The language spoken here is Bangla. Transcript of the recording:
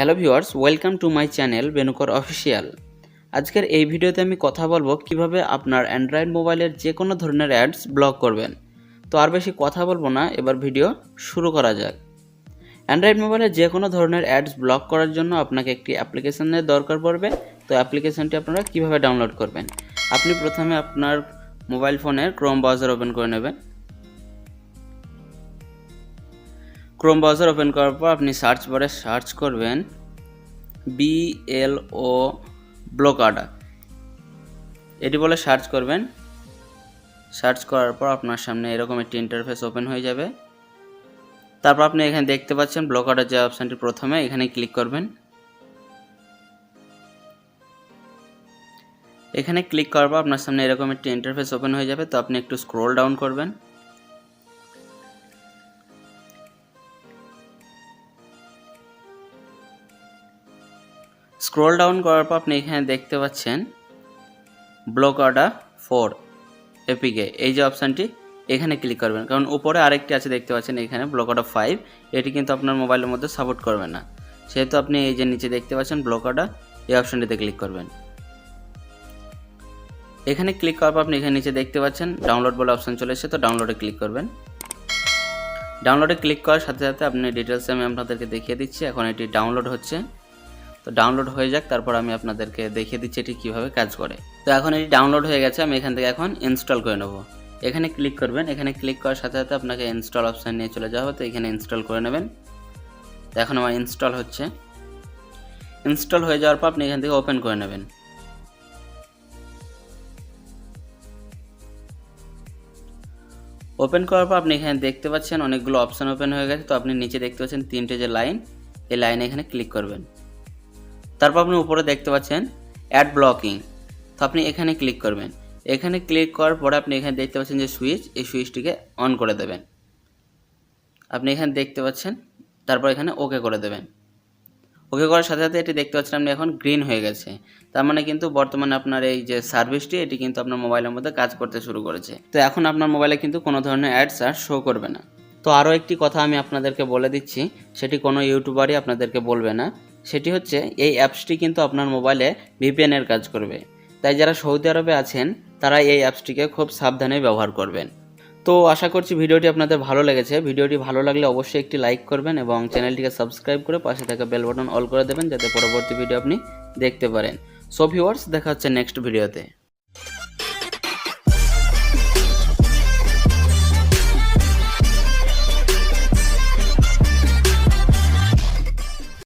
Hello viewers, welcome to my channel বেনুকর official. আজকের এই ভিডিওতে আমি কথা বলব কীভাবে আপনার অ্যান্ড্রয়েড মোবাইলের যে কোনো ধরনের অ্যাডস ব্লক করবেন। তো আর বেশি কথা বলব না, এবার ভিডিও শুরু করা যাক। অ্যান্ড্রয়েড মোবাইলের যে কোনো ধরনের অ্যাডস ব্লক করার জন্য আপনাকে একটি অ্যাপ্লিকেশনের দরকার পড়বে। তো অ্যাপ্লিকেশনটি আপনারা কীভাবে ডাউনলোড করবেন? আপনি প্রথমে আপনার মোবাইল ফোনের ক্রোম ব্রাউজার ওপেন করে নেবেন। ক্রোম ব্রাউজার ওপেন করার পর আপনি সার্চ বারে সার্চ করবেন বিএলও ব্লকাডা এটি বলে সার্চ করবেন। সার্চ করার পর আপনার সামনে এরকম একটি ইন্টারফেস ওপেন হয়ে যাবে। তারপর আপনি এখানে দেখতে পাচ্ছেন ব্লকাডার যে অপশানটি প্রথমে, এখানে ক্লিক করবেন। এখানে ক্লিক করার পর আপনার সামনে এরকম একটি ইন্টারফেস ওপেন হয়ে যাবে, তো আপনি একটু স্ক্রোল ডাউন করবেন। স্ক্রোল ডাউন করার পর আপনি এখানে দেখতে পাচ্ছেন ব্লক অর্ডার ফোর এপিকে এই যে অপশানটি এখানে ক্লিক করবেন। কারণ উপরে আরেকটি আছে, দেখতে পাচ্ছেন এখানে ব্লক অর্ডার ফাইভ এটি কিন্তু আপনার মোবাইলের মধ্যে সাপোর্ট করবে না। সেহেতু আপনি এই যে নিচে দেখতে পাচ্ছেন ব্লক অর্ডার এই অপশানটিতে ক্লিক করবেন। এখানে ক্লিক করার পর আপনি এখানে নিচে দেখতে পাচ্ছেন ডাউনলোড বলে অপশান চলে এসেছে, তো ডাউনলোডে ক্লিক করবেন। ডাউনলোডে ক্লিক করার সাথে সাথে আপনি ডিটেলস আমি আপনাদেরকে দেখিয়ে দিচ্ছি। এখন এটি ডাউনলোড হচ্ছে। তো ডাউনলোড হয়ে যাক, তারপর আমি আপনাদেরকে দেখিয়ে দিচ্ছি এটি কীভাবে কাজ করে। তো এখন এটি ডাউনলোড হয়ে গেছে, আমি এখান থেকে এখন ইনস্টল করে নেব। এখানে ক্লিক করবেন, এখানে ক্লিক করার সাথে সাথে আপনাকে ইনস্টল অপশান নিয়ে চলে যাওয়া তো এখানে ইনস্টল করে নেবেন। তো এখন আমার ইনস্টল হচ্ছে। ইনস্টল হয়ে যাওয়ার পর আপনি এখান থেকে ওপেন করে নেবেন। ওপেন করার পর আপনি এখানে দেখতে পাচ্ছেন অনেকগুলো অপশান ওপেন হয়ে গেছে, তো আপনি নিচে দেখতে পাচ্ছেন তিনটে যে লাইন এই লাইনে এখানে ক্লিক করবেন। তারপর আপনি উপরে দেখতে পাচ্ছেন অ্যাড ব্লকিং তো আপনি এখানে ক্লিক করবেন। এখানে ক্লিক করার পরে আপনি এখানে দেখতে পাচ্ছেন যে সুইচ এই সুইচটিকে অন করে দেবেন। আপনি এখানে দেখতে পাচ্ছেন, তারপর এখানে ওকে করে দেবেন। ওকে করার সাথে সাথে এটি দেখতে পাচ্ছেন আপনি এখন গ্রিন হয়ে গেছে। তার মানে কিন্তু বর্তমানে আপনার এই যে সার্ভিসটি এটি কিন্তু আপনার মোবাইলের মধ্যে কাজ করতে শুরু করেছে। তো এখন আপনার মোবাইলে কিন্তু কোনো ধরনের অ্যাডস আর শো করবে না। তো আরও একটি কথা আমি আপনাদেরকে বলে দিচ্ছি, সেটি কোনো ইউটিউবারই আপনাদেরকে বলবে না। সেটি হচ্ছে, এই অ্যাপসটি কিন্তু আপনার মোবাইলে ভিপিএনের কাজ করবে। তাই যারা সৌদি আরবে আছেন, তারা এই অ্যাপসটিকে খুব সাবধানে ব্যবহার করবেন। তো আশা করছি ভিডিওটি আপনাদের ভালো লেগেছে। ভিডিওটি ভালো লাগলে অবশ্যই একটি লাইক করবেন এবং চ্যানেলটিকে সাবস্ক্রাইব করে পাশে থাকা বেল বাটন অল করে দেবেন, যাতে পরবর্তী ভিডিও আপনি দেখতে পারেন। সো ভিউয়ার্স, দেখা হচ্ছে নেক্সট ভিডিওতে।